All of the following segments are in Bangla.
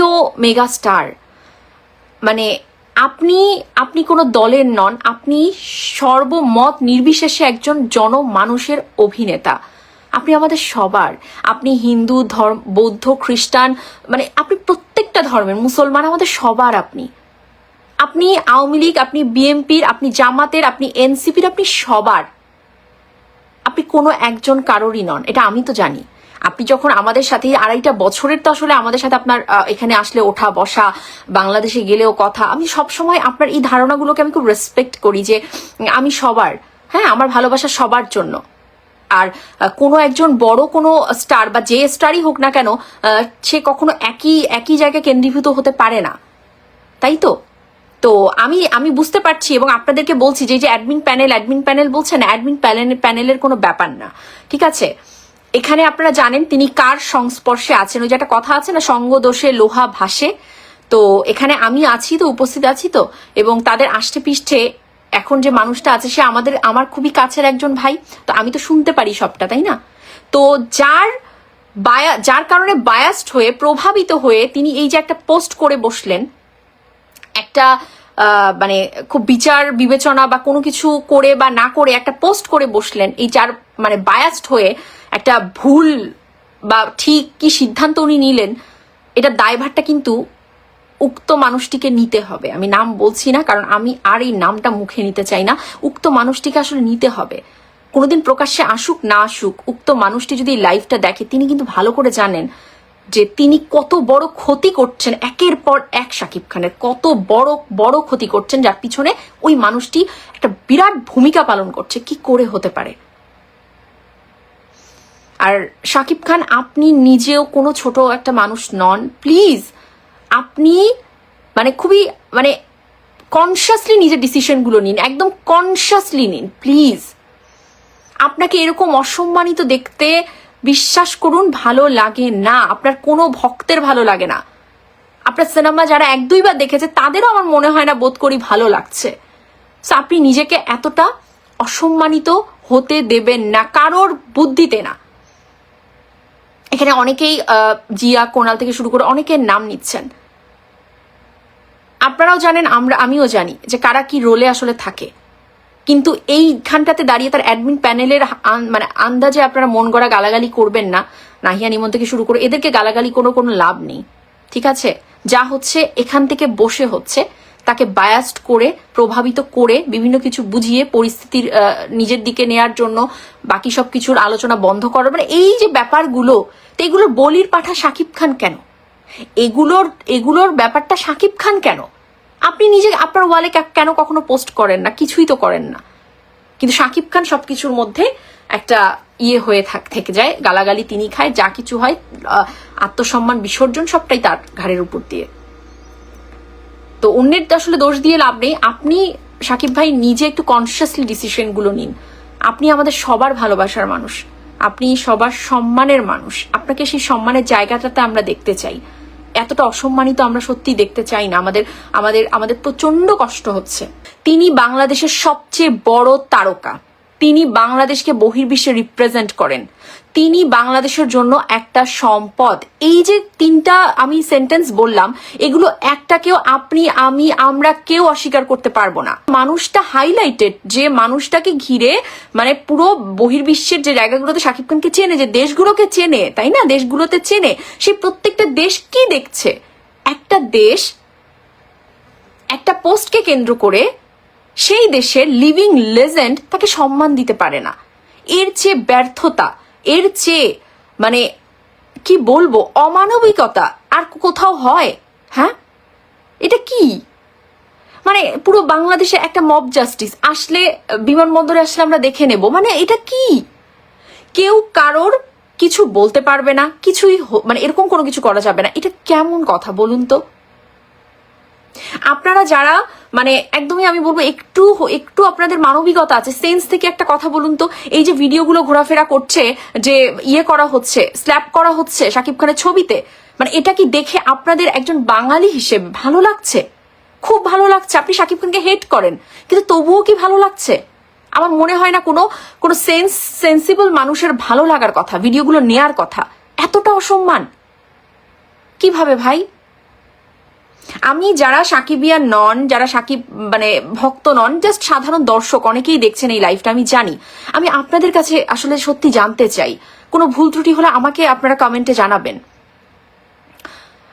প্রিয় মেগাস্টার মানে আপনি আপনি কোনো দলের নন, আপনি সর্বমত নির্বিশেষে একজন জনমানুষের অভিনেতা। আপনি আমাদের সবার, আপনি হিন্দু, ধর্ম, বৌদ্ধ, খ্রিস্টান মানে আপনি প্রত্যেকটা ধর্মের মুসলমান, আমাদের সবার আপনি। আপনি আওয়ামী লীগ, আপনি বিএনপির, আপনি জামাতের, আপনি এনসিপির, আপনি সবার। আপনি কোনো একজন কারোরই নন, এটা আমি তো জানি। আপনি যখন আমাদের সাথে আড়াইটা বছরের তো আসলে আমাদের সাথে আপনার এখানে আসলে ওঠা, বসা, বাংলাদেশে গেলেও কথা, আমি সব সময় আপনার এই ধারণাগুলোকে আমি খুব রেসপেক্ট করি যে আমি সবার হ্যাঁ আমার ভালোবাসা সবার জন্য। আর কোনো একজন বড় কোনো স্টার বা যে স্টারই হোক না কেন সে কখনো একই একই জায়গায় কেন্দ্রীভূত হতে পারে না। তাই তো? তো আমি আমি বুঝতে পারছি এবং আপনাদেরকে বলছি যে যে অ্যাডমিন প্যানেল অ্যাডমিন প্যানেল বলছেন অ্যাডমিন প্যানেল প্যানেলের কোনো ব্যাপার না। ঠিক আছে? এখানে আপনারা জানেন তিনি কার সংস্পর্শে আছেন। ওই যে একটা কথা আছে না, সঙ্গ দোষে লোহা ভাসে। তো এখানে আমি আছি তো, উপস্থিত আছি তো। এবং তাদের আষ্টে পৃষ্ঠে এখন যে মানুষটা আছে, সে আমাদের, আমার খুবই কাছের একজন ভাই। তো আমি তো শুনতে পারি সবটা, তাই না? তো যার বায়া, যার কারণে বায়াস্ট হয়ে, প্রভাবিত হয়ে তিনি এই যে একটা পোস্ট করে বসলেন, একটা মানে খুব বিচার, বিবেচনা বা কোনো কিছু করে বা না করে একটা পোস্ট করে বসলেন, এই যার মানে বায়াস্ট হয়ে একটা ভুল বা ঠিক কি সিদ্ধান্ত উনি নিলেন, এটা দায়ভারটা কিন্তু উক্ত মানুষটিকে নিতে হবে। আমি নাম বলছি না, কারণ আমি আর এই নামটা মুখে নিতে চাই না। উক্ত মানুষটিকে আসলে নিতে হবে। কোনোদিন প্রকাশ্যে আসুক, না আসুক, উক্ত মানুষটি যদি এই লাইভটা দেখে, তিনি কিন্তু ভালো করে জানেন যে তিনি কত বড় ক্ষতি করছেন, একের পর এক শাকিব খানের। কত বড় বড় ক্ষতি করছেন, যার পিছনে ওই মানুষটি একটা বিরাট ভূমিকা পালন করছে। কি করে হতে পারে? আর শাকিব খান আপনি নিজেও কোনো ছোট একটা মানুষ নন। প্লিজ আপনি মানে খুবই মানে কনসিয়াসলি নিজের ডিসিশনগুলো নিন একদম কনসিয়াসলি নিন প্লিজ। আপনাকে এরকম অসম্মানিত দেখতে বিশ্বাস করুন ভালো লাগে না। আপনার কোনো ভক্তের ভালো লাগে না। আপনার সিনেমা যারা এক দুইবার দেখেছে তাদেরও আমার মনে হয় না বোধ করি ভালো লাগছে। So, আপনি নিজেকে এতটা অসম্মানিত হতে দেবেন না কারোর বুদ্ধিতে না। এখানে অনেকেই জিয়া কোনাল থেকে শুরু করে অনেকের নাম নিচ্ছেন। আপনারাও জানেন, আমরা, আমিও জানি যে কারা কি রোলে আসলে থাকে। কিন্তু এইখানটাতে দাঁড়িয়ে তার অ্যাডমিন প্যানেলের মানে আন্দাজে আপনারা মন গড়া গালাগালি করবেন না, নাহিয়া নিমন থেকে শুরু করে এদেরকে গালাগালি কোনো কোনো লাভ নেই। ঠিক আছে? যা হচ্ছে, এখান থেকে বসে হচ্ছে। তাকে বায়াস্ট করে, প্রভাবিত করে, বিভিন্ন কিছু বুঝিয়ে পরিস্থিতির নিজের দিকে নেয়ার জন্য বাকি সব কিছুর আলোচনা বন্ধ করার মানে এই যে ব্যাপারগুলো, তো এগুলোর বলির পাঠা শাকিব খান কেন? এগুলোর এগুলোর ব্যাপারটা শাকিব খান কেন? আপনি নিজে আপনার ওয়ালে কেন কখনো পোস্ট করেন না? কিছুই তো করেন না। কিন্তু শাকিব খান সবকিছুর মধ্যে একটা ইয়ে হয়ে থাক, থেকে যায়। গালাগালি তিনি খায়, যা কিছু হয় আত্মসম্মান, বিসর্জন সবটাই তার ঘাড়ের উপর দিয়ে। তো অন্যের আসলে দোষ দিয়ে লাভ নেই। আপনি সাকিব ভাই নিজে একটু কনসিয়াসলি ডিসিশনগুলো নিন। আপনি আমাদের সবার ভালোবাসার মানুষ। আপনি সবার সম্মানের মানুষ। আপনাকে সেই সম্মানের জায়গাটাতে আমরা দেখতে চাই। এতটা অসম্মানিত আমরা সত্যি দেখতে চাই না। আমাদের আমাদের আমাদের প্রচণ্ড কষ্ট হচ্ছে। তিনি বাংলাদেশের সবচেয়ে বড় তারকা। তিনি বাংলাদেশকে বহির্বিশ্বে রিপ্রেজেন্ট করেন। তিনি বাংলাদেশের জন্য একটা সম্পদ। এই যে তিনটা আমি সেন্টেন্স বললাম, এগুলো একটাকেও আপনি, আমি, আমরা কেউ অস্বীকার করতে পারব না। মানুষটা হাইলাইটেড যে মানুষটাকে ঘিরে মানে পুরো বহির্বিশ্বের যে জায়গাগুলোতে শাকিব খানকে চেনে, যে দেশগুলোকে চেনে, তাই না? দেশগুলোতে চেনে সেই প্রত্যেকটা দেশ কি দেখছে? একটা দেশ, একটা পোস্টকে কেন্দ্র করে সেই দেশের লিভিং লেজেন্ড তাকে সম্মান দিতে পারে না। এর চেয়ে ব্যর্থতা, এর চেয়ে মানে কি বলব, অমানবিকতা আর কোথাও হয় হ্যাঁ? এটা কি? মানে পুরো বাংলাদেশে একটা মব জাস্টিস আসলে, বিমানবন্দরে আসলে আমরা দেখে নেব। মানে এটা কি? কেউ কারোর কিছু বলতে পারবে না, কিছুই মানে এরকম কোনো কিছু করা যাবে না। এটা কেমন কথা, বলুন তো? আপনারা যারা মানে একদমই আমি বলব একটু একটু আপনাদের মানবিকতা আছে সেন্স থেকে একটা কথা বলুন তো। এই যে ভিডিওগুলো ঘোরাফেরা করছে, যে ইয়ে করা হচ্ছে স্ল্যাপ করা হচ্ছে শাকিব খানের ছবিতে মানে এটা কি দেখে আপনাদের একজন বাঙালি হিসেবে ভালো লাগছে? খুব ভালো লাগছে, আপনি শাকিব খানকে হেট করেন, কিন্তু তবুও কি ভালো লাগছে? আমার মনে হয় না কোনো কোনো সেন্স সেন্সিবল মানুষের ভালো লাগার কথা, ভিডিওগুলো নেয়ার কথা, এতটা অসম্মান। কীভাবে ভাই? আমি যারা সাকিবিয়া নন, যারা সাকিব মানে ভক্ত নন জাস্ট সাধারণ দর্শক, অনেকেই দেখছেন এই লাইফটা আমি জানি। আমি আপনাদের কাছে আসলে সত্যি জানতে চাই। কোনো ভুল ত্রুটি হলে আমাকে আপনারা কমেন্টে জানাবেন।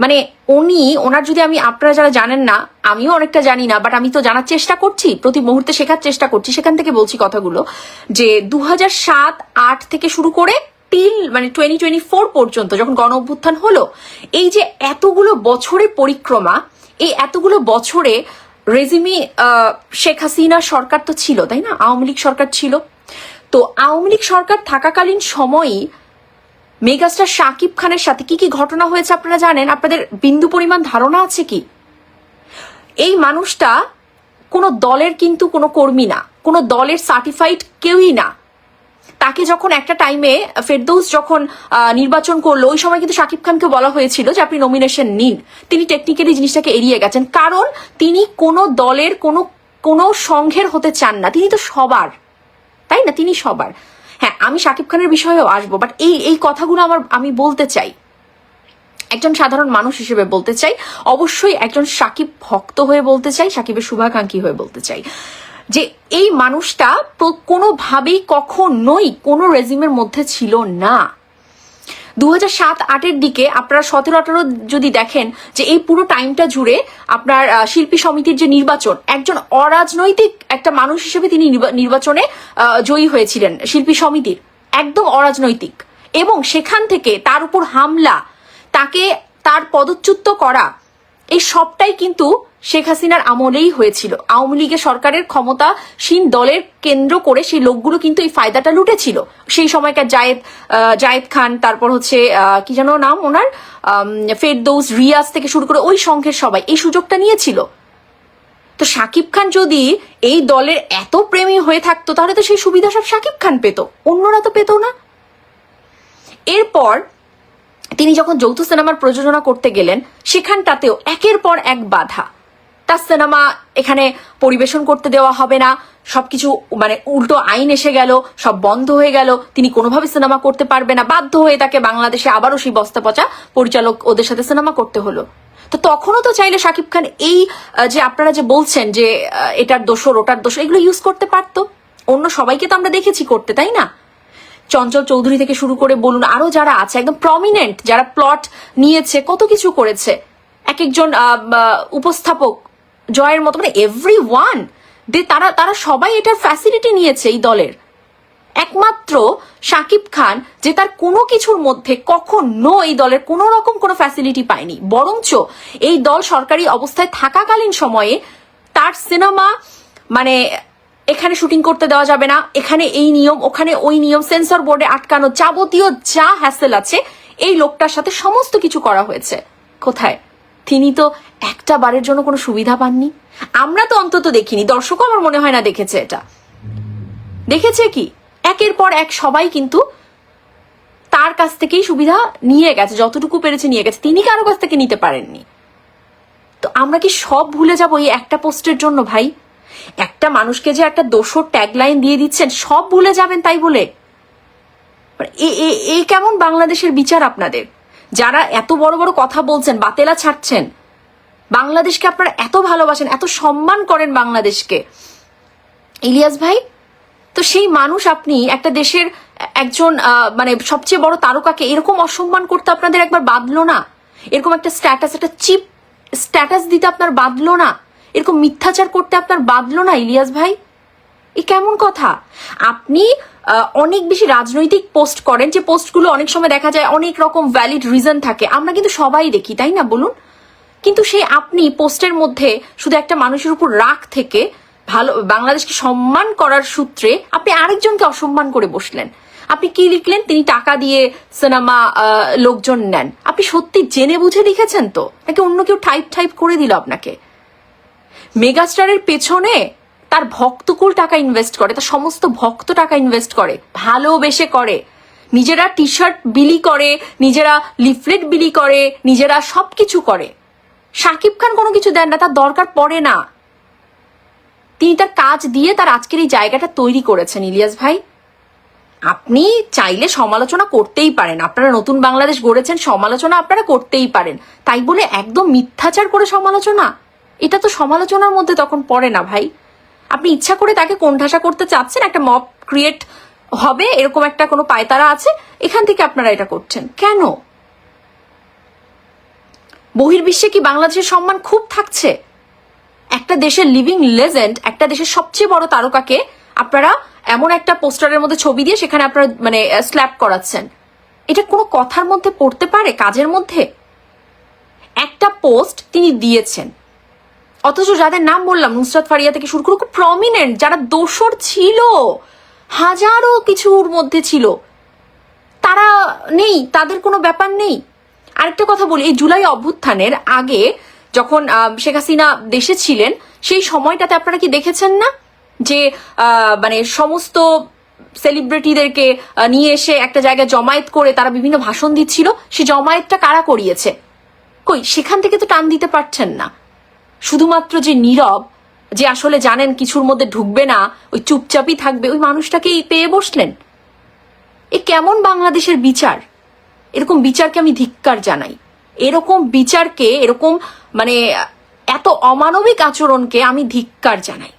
মানে উনি, ওনার যদি আমি, আপনারা যারা জানেন না, আমিও অনেকটা জানি না বাট আমি তো জানার চেষ্টা করছি, প্রতি মুহূর্তে শেখার চেষ্টা করছি, সেখান থেকে বলছি কথাগুলো, যে দু হাজার সাত, আট থেকে শুরু করে টিল মানে টোয়েন্টি টোয়েন্টি ফোর পর্যন্ত যখন গণ অভ্যুত্থান হলো, এই যে এতগুলো বছরের পরিক্রমা, এই এতগুলো বছরে রেজিমি শেখ হাসিনা সরকার তো ছিল, তাই না? আওয়ামী লীগ সরকার ছিল। তো আওয়ামী লীগ সরকার থাকাকালীন সময়ই মেগাস্টার শাকিব খানের সাথে কি কি ঘটনা হয়েছে আপনারা জানেন? আপনাদের বিন্দু পরিমাণ ধারণা আছে কি? এই মানুষটা কোনো দলের কিন্তু কোনো কর্মী না, কোনো দলের সার্টিফাইড কেউই না। তাকে যখন একটা টাইমে ফেরদৌস যখন নির্বাচন করল, ওই সময় কিন্তু শাকিব খানকে বলা হয়েছিল যে আপনি নমিনেশন নিন। তিনি টেকনিক্যালি জিনিসটাকে এড়িয়ে গেছেন। কারণ তিনি কোনো দলের, কোনো কোনো সংঘের হতে চান না। তিনি তো সবার। তাই না? তিনি সবার। হ্যাঁ আমি শাকিব খানের বিষয়েও আসব বাট এই এই কথাগুলো আমার, আমি বলতে চাই। একজন সাধারণ মানুষ হিসেবে বলতে চাই। অবশ্যই একজন সাকিব ভক্ত হয়ে বলতে চাই সাকিবের শুভাকাঙ্ক্ষী হয়ে বলতে চাই। যে এই মানুষটা কোনোভাবেই কখনোই কোনো রেজিমের মধ্যে ছিল না। দু হাজার সাত আটের দিকে আপনারা সতেরো আঠারো যদি দেখেন যে এই পুরো টাইমটা জুড়ে আপনার শিল্পী সমিতির যে নির্বাচন, একজন অরাজনৈতিক একটা মানুষ হিসেবে তিনি নির্বা- নির্বাচনে জয়ী হয়েছিলেন শিল্পী সমিতির, একদম অরাজনৈতিক। এবং সেখান থেকে তার উপর হামলা, তাকে তার পদচ্যুত করা, এই সবটাই কিন্তু শেখ হাসিনার আমলেই হয়েছিল। আওয়ামী লীগের সরকারের ক্ষমতাসীন দলের কেন্দ্র করে সেই লোকগুলো কিন্তু এই ফায়দাটা লুটেছিল। সেই সময়কার জায়েদ জায়েদ খান, তারপর হচ্ছে কি যেন নাম ওনার? ফেরদৌস, রিয়াজ থেকে শুরু করে ওই সংঘের সবাই এই সুযোগটা নিয়েছিল। তো শাকিব খান যদি এই দলের এত প্রেমী হয়ে থাকতো, তাহলে তো সেই সুবিধা সব শাকিব খান পেত। অন্যরা তো পেত না। এরপর তিনি যখন যৌথ সিনেমার প্রযোজনা করতে গেলেন, সেখানটাতেও একের পর এক বাধা। তার সিনেমা এখানে পরিবেশন করতে দেওয়া হবে না। সবকিছু মানে উল্টো আইন এসে গেল, সব বন্ধ হয়ে গেল। তিনি কোনোভাবে সিনেমা করতে পারবে না। বাধ্য হয়ে তাকে বাংলাদেশে আবারও সেই বস্তা পচা পরিচালক ওদের সাথে সিনেমা করতে হলো। তো তখনও তো চাইলে শাকিব খান এই যে আপনারা যে বলছেন যে এটার দোষর ওটার দোষ, এগুলো ইউজ করতে পারতো। অন্য সবাইকে তো আমরা দেখেছি করতে, তাই না? চঞ্চল চৌধুরী থেকে শুরু করে বলুন, আরও যারা আছে, একদম প্রমিনেন্ট যারা প্লট নিয়েছে, কত কিছু করেছে। এক একজন উপস্থাপক জয়ের মতো মানে এভরি ওয়ান দে তারা তারা সবাই এটার ফ্যাসিলিটি নিয়েছে এই দলের। একমাত্র শাকিব খান, যে তার কোনো কিছুর মধ্যে কখনো এই দলের কোনো রকম কোনো ফ্যাসিলিটি পায়নি। বরঞ্চ এই দল সরকারি অবস্থায় থাকাকালীন সময়ে তার সিনেমা মানে এখানে শুটিং করতে দেওয়া যাবে না, এখানে এই নিয়ম, ওখানে ওই নিয়ম সেন্সর বোর্ডে আটকানো যাবতীয় যা হ্যাসেল আছে, এই লোকটার সাথে সমস্ত কিছু করা হয়েছে। কোথায়? তিনি তো একটা বারের জন্য কোনো সুবিধা পাননি। আমরা তো অন্তত দেখিনি। দর্শকও আমার মনে হয় না দেখেছে এটা। দেখেছে কি? একের পর এক সবাই কিন্তু তার কাছ থেকেই সুবিধা নিয়ে গেছে, যতটুকু পেরেছে নিয়ে গেছে। তিনি কারও কাছ থেকে নিতে পারেননি। তো আমরা কি সব ভুলে যাব এই একটা পোস্টের জন্য ভাই? একটা মানুষকে যে একটা দোষর ট্যাগলাইন দিয়ে দিচ্ছেন, সব ভুলে যাবেন তাই বলে? এ কেমন বাংলাদেশের বিচার আপনাদের? যারা এত বড় বড় কথা বলছেন বাতেলা ছাড়ছেন, বাংলাদেশকে আপনারা এত ভালোবাসেন, এত সম্মান করেন বাংলাদেশকে। ইলিয়াস ভাই, তো সেই মানুষ আপনি একটা দেশের একজন মানে সবচেয়ে বড় তারকাকে এরকম অসম্মান করতে আপনাদের একবার বাঁধলো না? এরকম একটা স্ট্যাটাস একটা চিপ স্ট্যাটাস দিতে আপনার বাঁধলো না? এরকম মিথ্যাচার করতে আপনার বাঁধলো না ইলিয়াস ভাই? এ কেমন কথা? আপনি অনেক বেশি রাজনৈতিক পোস্ট করেন, যে পোস্টগুলো অনেক সময় দেখা যায় অনেক রকম ভ্যালিড রিজন থাকে। আমরা কিন্তু সবাই দেখি, তাই না বলুন? কিন্তু সেই আপনি পোস্টের মধ্যে শুধু একটা মানুষের উপর রাগ থেকে ভালো, বাংলাদেশকে সম্মান করার সূত্রে আপনি আরেকজনকে অসম্মান করে বসলেন। আপনি কি লিখলেন? তিনি টাকা দিয়ে সিনেমা লোকজন নেন। আপনি সত্যি জেনে বুঝে লিখেছেন তো? নাকি অন্য কেউ টাইপ টাইপ করে দিল আপনাকে? মেগাস্টারের পেছনে তার ভক্তকুল টাকা ইনভেস্ট করে, তার সমস্ত ভক্ত টাকা ইনভেস্ট করে, ভালোবেসে করে। নিজেরা টি শার্ট বিলি করে, নিজেরা লিফলেট বিলি করে, নিজেরা সবকিছু করে। শাকিব খান কোনো কিছু দেন না, তার দরকার পড়ে না। তিনি তার কাজ দিয়ে তার আজকের এই জায়গাটা তৈরি করেছেন, ইলিয়াস ভাই। আপনি চাইলে সমালোচনা করতেই পারেন। আপনারা নতুন বাংলাদেশ গড়েছেন, সমালোচনা আপনারা করতেই পারেন। তাই বলে একদম মিথ্যাচার করে সমালোচনা? এটা তো সমালোচনার মধ্যে তখন পড়ে না ভাই। আপনি ইচ্ছা করে তাকে কোণঠাসা করতে চাচ্ছেন, একটা মব ক্রিয়েট হবে, এরকম একটা কোনো পায়তারা আছে, এখান থেকে আপনারা এটা করছেন। কেন? বহির্বিশ্বে কি বাংলাদেশের সম্মান খুব থাকছে? একটা দেশের লিভিং লেজেন্ড একটা দেশের সবচেয়ে বড় তারকাকে আপনারা এমন একটা পোস্টারের মধ্যে ছবি দিয়ে সেখানে আপনারা মানে স্ল্যাপ করাচ্ছেন। এটা কোনো কথার মধ্যে পড়তে পারে? কাজের মধ্যে? একটা পোস্ট তিনি দিয়েছেন। অথচ যাদের নাম বললাম, নুসরাত ফারিয়া থেকে শুরু করে খুব প্রমিনেন্ট যারা দোসর ছিল, হাজারো কিছুর মধ্যে ছিল, তারা নেই, তাদের কোনো ব্যাপার নেই। আরেকটা কথা বলি, এই জুলাই অভ্যুত্থানের আগে যখন শেখ হাসিনা দেশে ছিলেন, সেই সময়টাতে আপনারা কি দেখেছেন না যে মানে সমস্ত সেলিব্রিটিদেরকে নিয়ে এসে একটা জায়গায় জমায়েত করে তারা বিভিন্ন ভাষণ দিচ্ছিল? সে জমায়েতটা কারা করিয়েছে? কই, সেখান থেকে তো টান দিতে পারছেন না। শুধুমাত্র যে নীরব, যে আসলে জানেন কিছুর মধ্যে ঢুকবে না, ওই চুপচাপই থাকবে, ওই মানুষটাকেই পেয়ে বসলেন। এ কেমন বাংলাদেশের বিচার? এরকম বিচারকে আমি ধিক্কার জানাই। এরকম বিচারকে, এরকম মানে এত অমানবিক আচরণকে আমি ধিক্কার জানাই।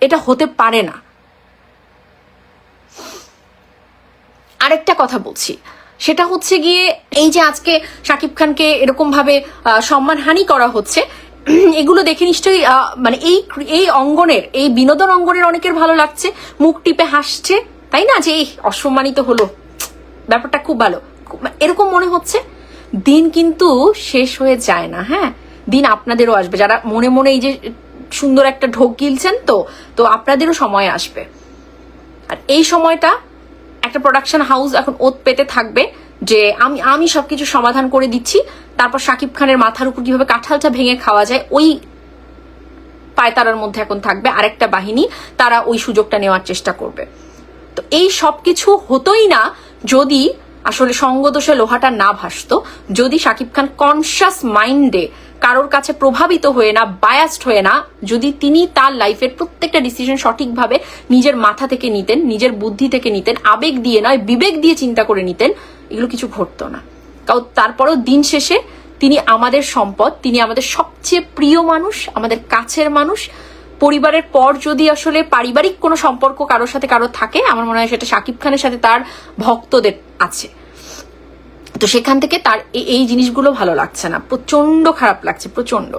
এটা হতে পারে না। আরেকটা কথা বলছি। সেটা হচ্ছে গিয়ে এই যে আজকে শাকিব খানকে এরকম ভাবে সম্মানহানি করা হচ্ছে এগুলো দেখে নিশ্চয়ই মানে এই এই অঙ্গনের, এই বিনোদন অঙ্গনের অনেকের ভালো লাগছে। মুখ টিপে হাসছে, তাই না? যে এই অসম্মানিত হলো। ব্যাপারটা খুব ভালো। এরকম মনে হচ্ছে, দিন কিন্তু শেষ হয়ে যায় না হ্যাঁ? দিন আপনাদেরও আসবে। যারা মনে মনে এই যে সুন্দর একটা ঢোক গিলছেন তো তো আপনাদেরও সময় আসবে। আর এই সময়টা একটা প্রোডাকশন হাউস এখন ওত পেতে থাকবে। যে আমি আমি সবকিছু সমাধান করে দিচ্ছি। তারপর শাকিব খানের মাথার উপর কীভাবে কাঁঠালটা ভেঙে খাওয়া যায়, ওই পায়তারার মধ্যে এখন থাকবে আরেকটা বাহিনী। তারা ওই সুযোগটা নেওয়ার চেষ্টা করবে। তো এই সবকিছু হতোই না যদি আসলে সঙ্গদোষে লোহাটা না ভাসতো। যদি শাকিব খান কনসাস মাইন্ডে কারোর কাছে প্রভাবিত হয়ে না বায়াসড হয়ে না, যদি তিনি তার লাইফের প্রত্যেকটা ডিসিশন সঠিকভাবে নিজের মাথা থেকে নিতেন, নিজের বুদ্ধি থেকে নিতেন, আবেগ দিয়ে নয়, বিবেক দিয়ে চিন্তা করে নিতেন, এগুলো কিছু ঘটতো না। কারণ তারপরেও দিন শেষে তিনি আমাদের সম্পদ, তিনি আমাদের সবচেয়ে প্রিয় মানুষ, আমাদের কাছের মানুষ পরিবারের পর যদি আসলে পারিবারিক কোনো সম্পর্ক কারোর সাথে কারও থাকে, আমার মনে হয় সেটা শাকিব খানের সাথে তার ভক্তদের আছে। তো সেখান থেকে তার এই জিনিসগুলো ভালো লাগছে না। প্রচণ্ড খারাপ লাগছে প্রচণ্ড